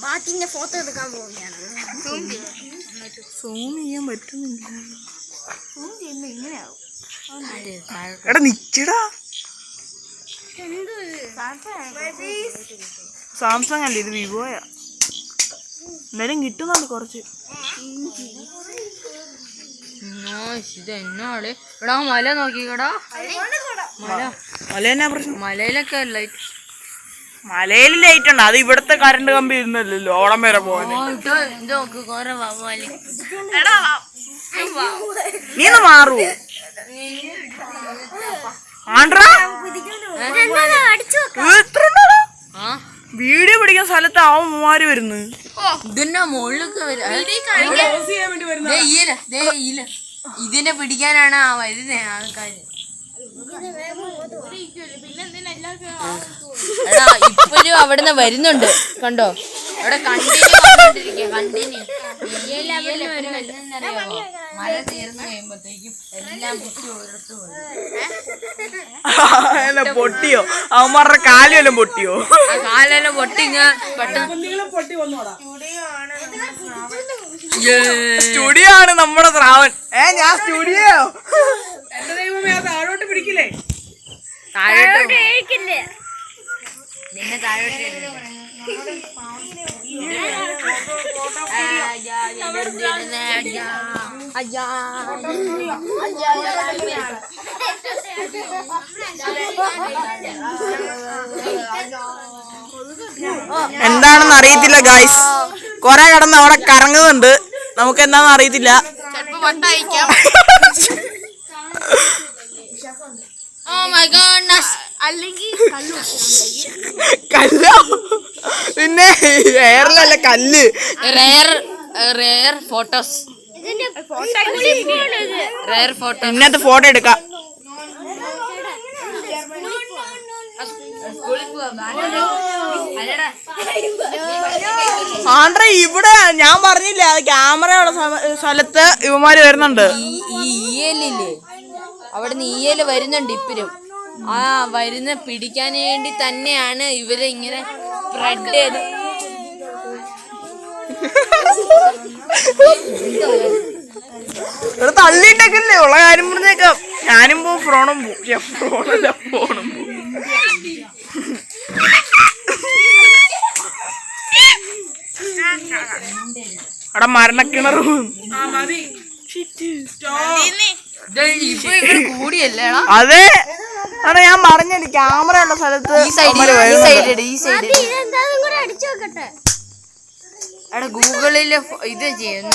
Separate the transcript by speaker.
Speaker 1: ബാക്കിന്റെ photo എടുക്കാൻ പോവുകയാണ്.
Speaker 2: Zoom ചെയ്യാൻ പറ്റുന്നില്ല.
Speaker 1: സൂം ചെയ്യുമ്പോ ഇങ്ങനെയാവും.
Speaker 2: എടാ നിച്ചടാ. സാംസങ് അല്ല ഇത് വിവോയാ. എന്തായാലും കിട്ടുന്നുണ്ട് കുറച്ച്.
Speaker 3: ഇതെന്നാൾ ഇവിടെ എടാ മല നോക്കിക്കടാ. മല
Speaker 2: മല. എന്നാ പ്രശ്നം.
Speaker 3: മലയിലൊക്കെ ലൈറ്റ്
Speaker 2: മലയിൽ ലൈറ്റ് ഉണ്ട്. അത് ഇവിടത്തെ കറണ്ട് കമ്പി ഇരുന്നല്ലോ ഓളം വരെ
Speaker 3: വവ്വാൽ
Speaker 2: നീ ഒന്ന് മാറൂ. ആണ്ട്രാ. ഇത്ര വീഡിയോ പിടിക്കുന്ന സ്ഥലത്ത് ആ മൂവാര്
Speaker 3: വരുന്നു. മുകളിലൊക്കെ ഈല. ഇതിനെ പിടിക്കാനാണ് ആ വരുന്നേ ആൾക്കാര്. എടാ ഇപ്പോഴും അവിടുന്ന് വരുന്നുണ്ട്. കണ്ടോ? അവിടെ കണ്ടിന്യൂ വന്നോണ്ടിരിക്കുക കണ്ടിന്യൂ. മഴ തീർന്നു കഴിയുമ്പോഴത്തേക്കും എല്ലാം
Speaker 2: പൊട്ടിയോ? അവന്മാരുടെ കാലെല്ലാം പൊട്ടിയോ?
Speaker 3: കാലെല്ലാം പൊട്ടിങ്ങ
Speaker 2: സ്റ്റുഡിയോ ആണ് നമ്മുടെ ശ്രാവൺ. ഏ ഞാൻ സ്റ്റുഡിയോ.
Speaker 3: നിന്നെ താഴോട്ട് ഇടരുത്. അയ്യാ, എന്തിരുന്ന് അയ്യാ, അയ്യാ.
Speaker 2: എന്താണെന്ന് അറിയത്തില്ല ഗായ്സ് കൊറേ കടന്ന് അവിടെ കറങ്ങുന്നുണ്ട് നമുക്ക് എന്താന്ന് അറിയത്തില്ല
Speaker 3: ഓ മൈ goodness.
Speaker 1: അല്ലെങ്കിൽ കല്ലു.
Speaker 2: കല്ല? പിന്നെ എയറിലല്ല കല്ല്.
Speaker 3: Rare rare photos rare
Speaker 1: photo
Speaker 3: Rare photos.
Speaker 2: ഇന്നത്തെ ഫോട്ടോ എടുക്കാം. ആണ്ട്ര ഇവിടെ ഞാൻ പറഞ്ഞില്ല ക്യാമറ ഉള്ള സ്ഥലത്ത് ഇവന്മാര് വരുന്നുണ്ട്.
Speaker 3: ഈയലില്ലേ അവിടുന്ന് ഈയൽ വരുന്നുണ്ട് ഇപ്പരും ആ വരുന്ന പിടിക്കാൻ വേണ്ടി തന്നെയാണ് ഇവർ ഇങ്ങനെ സ്പ്രെഡ് ചെയ്ത്.
Speaker 2: ഇവിടെ തള്ളിയിട്ടൊക്കെ ഉള്ള കാര്യം പറഞ്ഞേക്കാം. ഞാനും പോവും ഫ്രോണും പോവും. ഫ്രോണും ഫ്രോണല്ല ഫോണും പോവും. അവിടെ
Speaker 3: കൂടിയല്ലേടാ
Speaker 2: അതെ. ആണ് ഞാൻ പറഞ്ഞില്ല ക്യാമറ ഉള്ള സ്ഥലത്ത്
Speaker 3: ഈ സൈഡ് ഈ. സൈഡ് ഈ സൈഡ് എടാ ഗൂഗിളിൽ ഇത് ചെയ്യുന്ന